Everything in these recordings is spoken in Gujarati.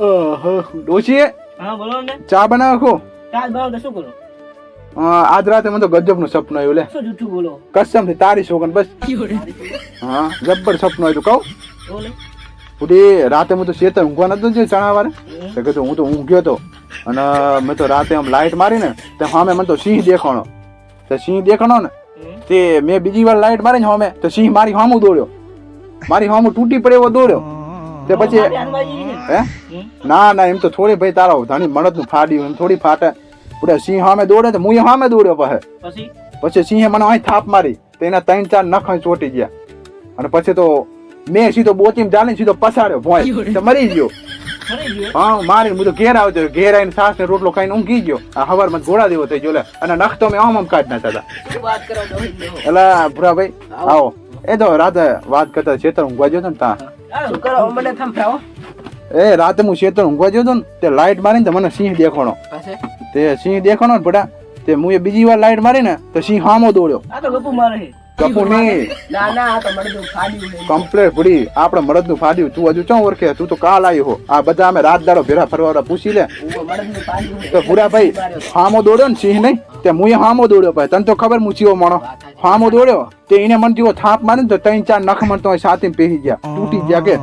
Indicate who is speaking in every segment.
Speaker 1: ડોશી
Speaker 2: હા બોલો ને.
Speaker 1: ચા બનાવો
Speaker 2: ચા બનાવો તો શું કરો?
Speaker 1: આજ રાતે મને તો ગજબનું સપનું આવ્યું લે.
Speaker 2: શું જૂઠું બોલો?
Speaker 1: કસમથી તારી શોકન બસ. હા જબ્બર સપનું આવ્યું કહું. ઉડી રાતે હું તો શેતર ઊંઘવા નતો જે ચણા વારે તો કીધું હું તો ઊંઘ્યો તો. અને મેં તો રાતે આમ લાઈટ મારી ને તો સામે મને તો સિંહ દેખાણો. તો સિંહ દેખાણો ને તે મેં બીજી વાર લાઈટ મારી ને સામે તો સિંહ મારી સામું દોડ્યો. મારી સામું તૂટી પડે એવો દોડ્યો. તે પછી હે? ના ના એમ તો થોડી ભાઈ તારા ધણી મળદનું ફાડ્યું એમ થોડી ફાટે. પૂરે સિંહ સામે દોડે તો હું સામે દોડ્યો
Speaker 2: પછી?
Speaker 1: પછી સિંહે મને અહીં થાપ મારી તો એના ત્રણ ચાર નખ ચોટી ગયા. અને પછી તો મેં સીધો બોચીમ ચાલી સીધો પસાડ્યો ભોય. તો મરી ગયો. હા મારી હું તો ઘેર આવતો ઘેર આવીને સાસ ને રોટલો ખાઈને ઊંઘી ગયો. આ હવારમાં ઘોડા દેવો થઈ ગયો અને નખ તો અમે આમ આમ કાઢ નાખ્યા હતા એટલે ભૂરા ભાઈ આવો. એ તો રાતે વાત કરતા છેતર ઊંઘવા ગયો ને તા.
Speaker 2: શું કરો? મને થંભરાવો
Speaker 1: એ રાતે હું છેતર ઊંઘવા જતો ને તે લાઈટ મારીને તો મને સિંહ દેખાણો. તે સિંહ દેખાણો ને ભડા તે હું એ બીજી વાર લાઈટ મારી ને તો સિંહ હામો દોડ્યો.
Speaker 2: આ તો ગપુ મારે છે ના ના આ તો મને ફાડ્યું
Speaker 1: કમ્પ્લેટ પડી આપણે મરદનું ફાડ્યું. તું હજુ ચો ઓળખે? તું તો કાલ આવ્યો હો. આ બધા અમે રાત દાડો ભેરા ફરવા પૂછી લે. તો પૂરા ભાઈ હામો દોડ્યો ને સિંહ નહીં? તે મુએ હામો દોડ્યો ભાઈ. તને તો ખબર હું માણો. હામો દોડ્યો. તે એને મન જેવો થાપ મારી ને તો ત્રણ ચાર નખ મને તો સાથે પહેરી ગયા. તૂટી ગયા કે?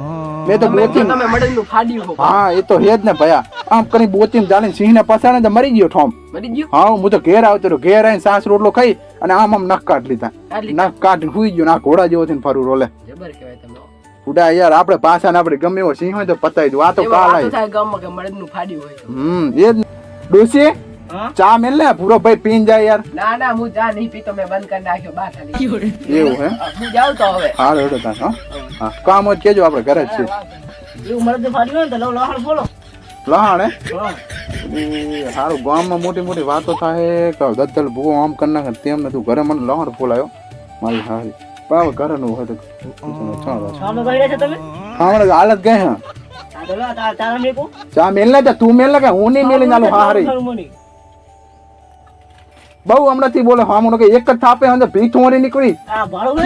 Speaker 1: મેં તો બોચી
Speaker 2: તમે મડેલું ફાડ્યું હા.
Speaker 1: એ તો હે જ ને ભયા. આમ કરી બોચી ચાલીને સિંહ ને પસાડે તો મરી ગયો ઠોમ.
Speaker 2: મરી ગયો?
Speaker 1: હા હું તો ઘેર આવતો રહ્યો. ઘેર આવીને સાસ રોટલો ખાઈ અને આમ આમ નખ કાઢ લીધા. નખ કાઢ હુઈ ગયો ના ઘોડા જેવો થઈને ફરું રોલે.
Speaker 2: જબર કહેવાય તમે
Speaker 1: ઉડા યાર આપણે પાછા ને આપણે ગમે એવો સિંહ હોય તો પતાવી દઉં આ તો કાલ આવી
Speaker 2: કે મડદ ફાડ્યું હોય
Speaker 1: હમ એ જ ડોસી ચા મેલ ને પૂરો ભાઈ પીન જાય યાર.
Speaker 2: ના ના હું ચા નહીં પીતો મેં બંધ કરી નાખ્યો બાર ખાલી.
Speaker 1: એવું હે?
Speaker 2: હું જાઉં તો હવે.
Speaker 1: હા હેડો તા હા. હા કામ જ કેજો આપણે ઘરે જ છીએ.
Speaker 2: એવું મડદ ફાડ્યું ને તો લવ લહાણ બોલો.
Speaker 1: લહાણ
Speaker 2: હે?
Speaker 1: હારું ગામમાં મોટી મોટી વાતો થાય કે દત્તલ ભૂવો આમ કરી નાખે તેમ ને તું ઘરે મને લહાણ ફોલાયો. મારી હારી. પાવ ઘરે નું હોય તો હમણાં હાલત ગઈ હા. ચા મેલ ને તું મેલ ને કે હું નહીં મેલી ચાલુ હા હારી. બહુ હમણાં થી બોલે હા મને કે એક જ થાપે અંદર ભીખ થોડી નીકળી.
Speaker 2: આ ને,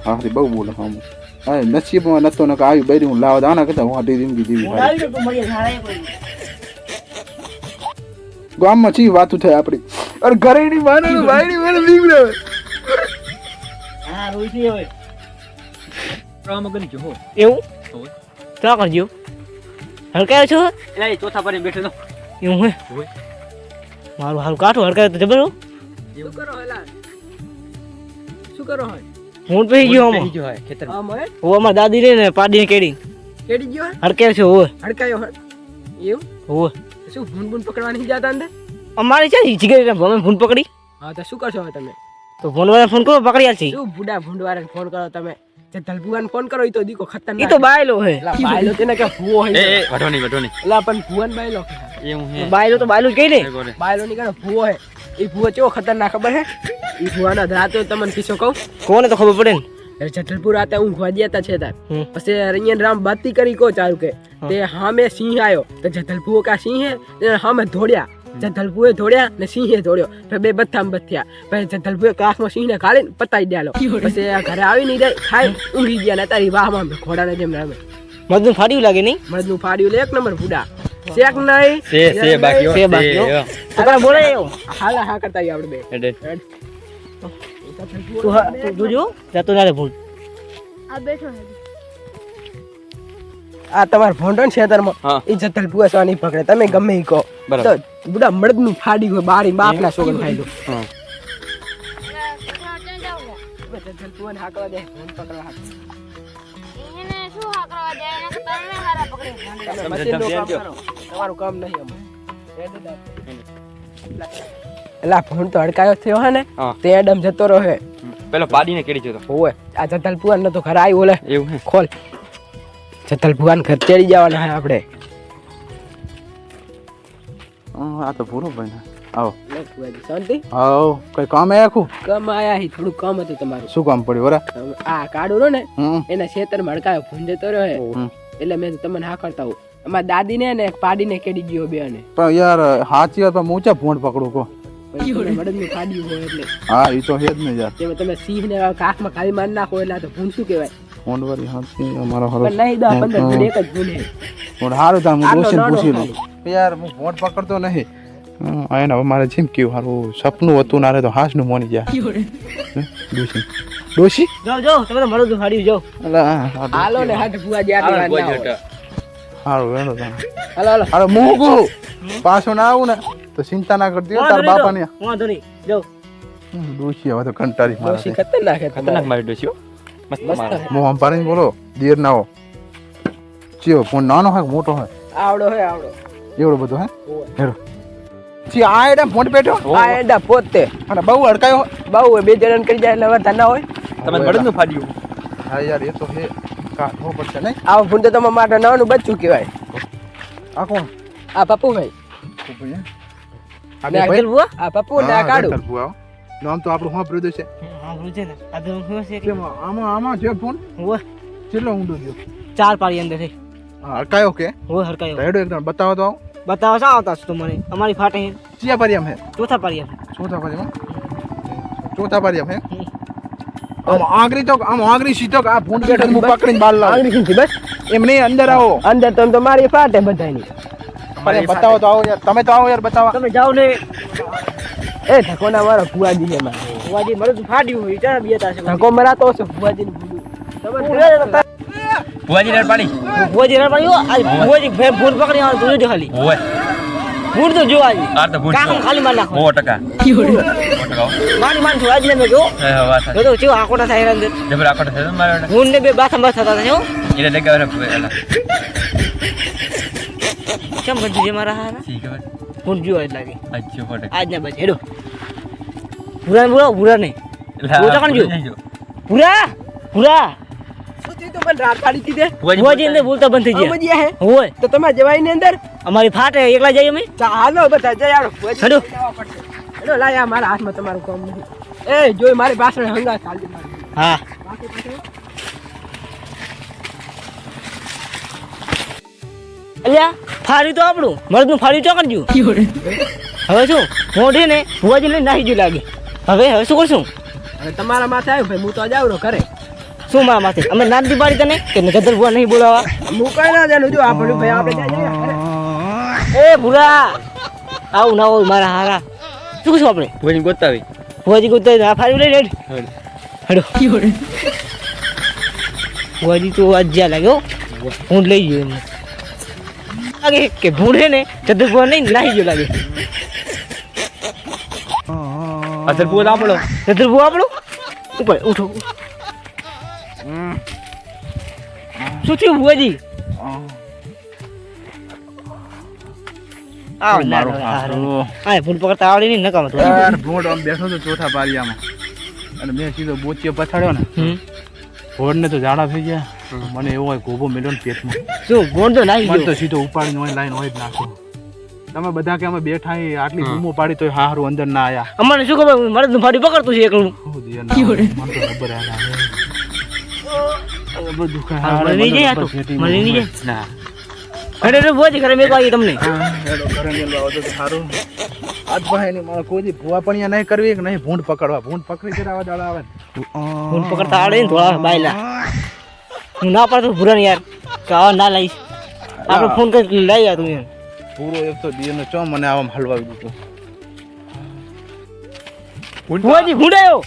Speaker 1: હારી બહુ બોલે હા હા નસીબમાં નતો ને કે આવી બેરી હું લાવ દાના કરતા હું હાટી જિંદગી જીવી
Speaker 2: હું.
Speaker 1: ગામમાં ચી વાતું થાય આપડી? અરે ઘરે ની માને ભાઈ ની મને બીગડે
Speaker 2: હા, રોહિતજી હવે.
Speaker 3: પ્રવાહમાં ગલી
Speaker 2: એવું? તો કરજો હડકાયો છો?
Speaker 3: એટલે ચોથા પર બેઠો
Speaker 2: એવું હે?
Speaker 3: હોય.
Speaker 2: મારું હારું કાઠું હડકાય તો જબર
Speaker 3: શું કરો હેલા? શું કરો હોય
Speaker 2: હું પછી ગયો આમાં.
Speaker 3: ગયો હોય ખેતર
Speaker 2: હું? અમારા દાદી રે ને પાડી ને કેડી.
Speaker 3: કેડી ગયો
Speaker 2: હડકાયો છે હોય
Speaker 3: હડકાયો એવું?
Speaker 2: હોય
Speaker 3: શું ભૂન ભૂન પકડવાની જાતા અંદર?
Speaker 2: અમારે છે જીગર ભમે ભૂન પકડી?
Speaker 3: હા તો શું કરશો તમે?
Speaker 2: તો ફોન વાળા ફોન કરો પકડી આલશી
Speaker 3: શું બુડા ભૂંડવાળાને ફોન કરો તમે? જે ધલભુવાન ફોન કરો એ તો દીકો ખતરનાક
Speaker 2: એ તો બાયલો હે.
Speaker 3: બાયલો તેને કે ભૂવો હે
Speaker 4: એ એ વઢોની વઢોની
Speaker 3: એલા પણ ભુવન બાયલો કે
Speaker 4: એવું હે.
Speaker 2: બાયલો તો બાયલો જ કઈ ને.
Speaker 3: બાયલો ની કારણે ભૂવો હે. એ ભૂવો કેવો ખતરનાક ખબર હે? એ ભૂવાના રાતે તમને કિસ્સો કહું.
Speaker 2: કોને તો ખબર પડે ને?
Speaker 3: જટલપુર રાતે ઊંઘવા ગયા તા છે તાર. પછી રૈયન રામ બાતી કરી કો ચાલુ કે. તે હામે સિંહ આવ્યો તો જતલપુઓ કા સિંહ હે? તેને હામે ધોડ્યા જતલપુએ ધોડ્યા ને સિંહે ધોડ્યો પછી બે બથામ બથ્યા. પછી જતલપુએ કાખમાં સિંહને કાઢીને પતાઈ દેલો. પછી આ ઘરે આવી નહીં જાય ખાઈ ઊંઘી ગયા ને તારી વાહમાં ઘોડાને જેમ રમે.
Speaker 2: મધું ફાડ્યું લાગે નહીં?
Speaker 3: મધનું ફાડ્યું લે એક નંબર ફૂડા શેક નહીં
Speaker 4: સે સે બાકી
Speaker 2: સે બાકી તારે બોલે
Speaker 3: હાલા હા કરતા આવી આપણે બે.
Speaker 2: તું હા તું જોજો. જતો ના રે ભૂલ.
Speaker 3: આ તમાર ભોંડો ને ખેતરમાં
Speaker 4: હા.
Speaker 3: એ જતલપુએ સો નહીં પકડે. તમે ગમે ઈ કહો. તો બુડા મડદનું ફાડી હોય બારી બાપના સોગન ખાઈ લો.
Speaker 4: હા.
Speaker 3: જતલપુઓને હાંકવા દે. ભોંડ પકડવા હાંકે. તમારું કામ નહીં એલા ફોન તો અડકાયો થયો હે ને. તે એડમ જતો રહે
Speaker 4: પેલો પાડીને કેડી જતો.
Speaker 3: હોવે આ જતલ ભુવાન તો ઘરે આવ્યો ઓલે
Speaker 4: એવું
Speaker 3: ખોલ. જતલ ભુવાન ઘર ચડી જવાના હે આપણે.
Speaker 1: આ તો પૂરો ભાઈ ને. આવો.
Speaker 3: શાંતિ?
Speaker 1: આવો કઈ કામ આયા ખુ
Speaker 3: કામ આયા હી થોડું કામ હતું તમારું.
Speaker 1: શું કામ પડ્યું વરા?
Speaker 3: આ રહ્યો ને એના ખેતર મડકાયો ફોન જતો રહ્યો હે. એટલે મેં તમને હા કરતા હું અમારા દાદીને ને પાડીને કેડી ગયો બે ને.
Speaker 1: પણ યાર હાચી વાત પણ ઊંચા ભોંડ પકડું કો હા એ તો હે ને યાર.
Speaker 3: તમે સિંહ ને કાખમાં ખાલી મારી નાખો એટલે તો ભૂન શું કહેવાય?
Speaker 1: ફોન વાળી હાથી અમારો હરો
Speaker 3: નહીં દા પંદર એક જ ભૂલે
Speaker 1: પણ હારું હું પૂછી લઉં. યાર હું ફોન પકડતો નહીં. એને હવે મારે જેમ કેવું હારું સપનું હતું નારે તો હાસનું મોની જાય હે, ડોશી. ડોશી?
Speaker 2: જાઓ જાઓ તમે તો મળો તો જાઓ.
Speaker 3: હાલો ને હાથ ભુવા જ્યાં
Speaker 4: હાલો,
Speaker 3: ના
Speaker 1: વેણો તા
Speaker 3: હાલો હાલો.
Speaker 1: અરે મોગું પાછો ના આવું ને તો ચિંતા ના કરતી તાર તાર બાપાને.
Speaker 2: વાંધો નહીં જાઓ.
Speaker 1: ડોશી હવે તો કંટાળી
Speaker 3: ડોશી
Speaker 1: મારે
Speaker 3: ખતરનાક હે
Speaker 4: ખતરનાક મારી ડોશી મસ્ત મારે
Speaker 3: મો
Speaker 1: મોં આમ બોલો દેર ના હો ચિયો ફોન નાનો હોય મોટો હોય?
Speaker 3: આવડો હોય આવડો.
Speaker 1: એવડો બધો હે? હેરો જી આ એડા ફોન પેટ્યો
Speaker 3: આ એડા પોતે.
Speaker 1: અને બહુ અડકાયો
Speaker 3: બહુ બે જણ કરી જાય એટલે હવે ના હોય.
Speaker 4: તમે મળદનું ફાડ્યું.
Speaker 1: હા યાર એ તો હે. કાઢવો પડશે નહીં?
Speaker 3: આ ફોન તો તમારા માટે નાનું બચ્ચું કહેવાય.
Speaker 1: આ કોણ?
Speaker 3: આ પપ્પુભાઈ.
Speaker 1: હે? આ
Speaker 3: ને
Speaker 1: બે
Speaker 3: આ
Speaker 1: ભાઈ?
Speaker 3: ગલબુઆ? આ પપ્પુ ને આ
Speaker 1: કાડુ હો. નામ તો આપણું હા પ્રદેશ છે
Speaker 2: સાંભળ્યું છે ને આ તો શું છે. કે
Speaker 1: આમાં આમાં છે ફોન?
Speaker 2: હું
Speaker 1: કેટલો ઊંડો ગયો
Speaker 2: ચાર પાડી અંદર છે.
Speaker 1: હા અડકાયો કે?
Speaker 2: હું હરકાયો.
Speaker 1: રેડો એકદમ બતાવો તો આવો.
Speaker 2: બતાવો શા આવતા છો મને. અમારી ફાટે છે
Speaker 1: ચિયા પારિયામ હે.
Speaker 2: ચોથા પાડી એમ
Speaker 1: ચોથા પારિયામ ચોથા પારિયામ હે. આમ આંગળી તો આમ આંગળી સીધો કે આ ફોન બેઠો હું પકડીને બાર લાવ.
Speaker 3: આંગળી ખીંચી બસ.
Speaker 1: એમ નહીં અંદર આવો.
Speaker 3: અંદર તો એમ તો મારી ફાટે બધાની
Speaker 1: અરે બતાવો તો આવો યાર. તમે તો આવો યાર બતાવો.
Speaker 2: તમે જાઓ ને.
Speaker 3: એ ધકોના મારો ફુવાજી છે મારે.
Speaker 2: વાજી મારું તો ફાટ્યું હોય. ચાર બે તાશે
Speaker 3: ધક્કો મરાતો હશે ફુવાજી
Speaker 4: ભુવાજી રેડ પાડી.
Speaker 2: ભુવાજી રડ પાડ્યો આજ ભુવાજી ભે ભૂર પકડી આવે તું જો ખાલી.
Speaker 4: ઓય.
Speaker 2: ભૂર તો જો આજ
Speaker 4: આ તો ભૂલ
Speaker 2: કામ ખાલી માર નાખો
Speaker 4: સો ટકા. સો ટકા હો.
Speaker 2: મારી માન છો આજ મેં કહ્યું
Speaker 4: હે, વાત સાચી.
Speaker 2: તો ચેવો આકોટા થાય અંદર.
Speaker 4: જબર આખો થયો મારો
Speaker 2: હું ને બે બાથમ બાથ થતા છો
Speaker 4: ને ભૂ- એલા.
Speaker 2: કેમ બધું જે મારા હારા?
Speaker 4: ખબર?
Speaker 2: હું જો આજ લાગે.
Speaker 4: જો સો ટકા.
Speaker 2: આજ ના બચે હેડો. ભૂરા ભૂરા? ભૂરા નહીં.
Speaker 4: એલા,
Speaker 2: ભૂ ટકાણ જો.
Speaker 4: ભૂલી જજો.
Speaker 2: ભૂરા? ભૂરા?
Speaker 3: થયું તું મને રાત પાડી દીધે
Speaker 4: ભુવાજી
Speaker 2: ભુવાજી અંદર બોલતા બંધ થઈ ગયા.
Speaker 3: જ હે.
Speaker 2: હોય
Speaker 3: તો તમે જવાયની અંદર?
Speaker 2: અમારી ફાટે એકલા જઈએ અમે?
Speaker 3: ચાલો બધા જઈ આવડો
Speaker 2: હેડો.
Speaker 3: હેડો લાય મારા હાથમાં તમારું કામ નથી એ જોઈ મારી પાછળ હંગા ચાલતી મારી.
Speaker 2: હા. અલ્યા ફાડ્યું તો આપણું. મરદનું ફાડ્યું કરજો? હવે શું? મોઢી ને ભુવાજી ને નાહી ગયું લાગે. હવે હવે શું કરશું?
Speaker 3: હવે તમારા માથે આવ્યું ભાઈ હું તો જાવડો કરે
Speaker 2: શું માં માથે? અમે નાનથી પાડી તને કે ગદર ભુવા નહીં બોલાવા?
Speaker 3: હું ના જાણું જો આપણે ભાઈ આપણે.
Speaker 2: એ ભૂરા આવું ના હોય મારા હારા. શું શું આપણે?
Speaker 4: ભુવાજીને ગોતાવી. આવી.
Speaker 2: ગોતાવી ના ફાડી લઈ રેડ હડો. ભોજી તો આજ જ્યાં લાગ્યો હું. લઈ ગયો એમને. લાગે કે ભૂંડે ને ગદર ભુવા નહીં નાહી ગયો લાગે.
Speaker 4: અસલ ભૂલ આપણો.
Speaker 2: ગદર ભુવા આપણો? ઉપર ઉઠો. શું થયું ભુવાજી? આવ
Speaker 1: મારો
Speaker 2: આ ફૂલ પકડતા આવડી નહીં નકામ
Speaker 1: યાર ભોંડ આમ બેઠો તો ચોથા પારિયામાં અને મેં સીધો બોચીએ પછાડ્યો ને
Speaker 2: હમ.
Speaker 1: તો ઝાડા થઈ ગયા. મને એવો હોય ગોબો મેલ્યો ને પેટમાં.
Speaker 2: શું ગોંડ તો નાહી
Speaker 1: મને તો સીધો ઉપાડીને હોય લાઈન હોય જ તમે બધા કે અમે બેઠા આટલી બૂમો પાડી તો હારું અંદર ના આયા.
Speaker 2: અમારે શું ખબર મારે ફાડી પકડતું છે એકલું.
Speaker 1: ખબર બધું કાંઈ
Speaker 2: હા,
Speaker 1: હારે,
Speaker 2: મને નહીં
Speaker 1: મને
Speaker 2: જાય
Speaker 1: તો
Speaker 2: તો. નહીં
Speaker 1: હોય. ના.
Speaker 2: ઘરે તો ભુવાજી ઘરે મેં આવી તમને.
Speaker 1: હેડો ઘરે મેલવા આવો તો સારું. આજ ભાઈ ની મારે કોઈ ભૂવા પણ અહીંયા નહીં કરવી કે નહીં? ભૂંડ પકડવા. ભૂંડ પકડી આવા દાડા આવે?
Speaker 2: ભૂંડ પકડતા આવડે ને થોડા બાયલા. હું ના પાડતો ભૂરા ને યાર કે આવા ના લઈશ આપણે ફોન કરી લઈ તું
Speaker 1: પૂરો એક તો દિયર ચો મને આવા હલવાવી દીધો.
Speaker 2: ભૂંડાયો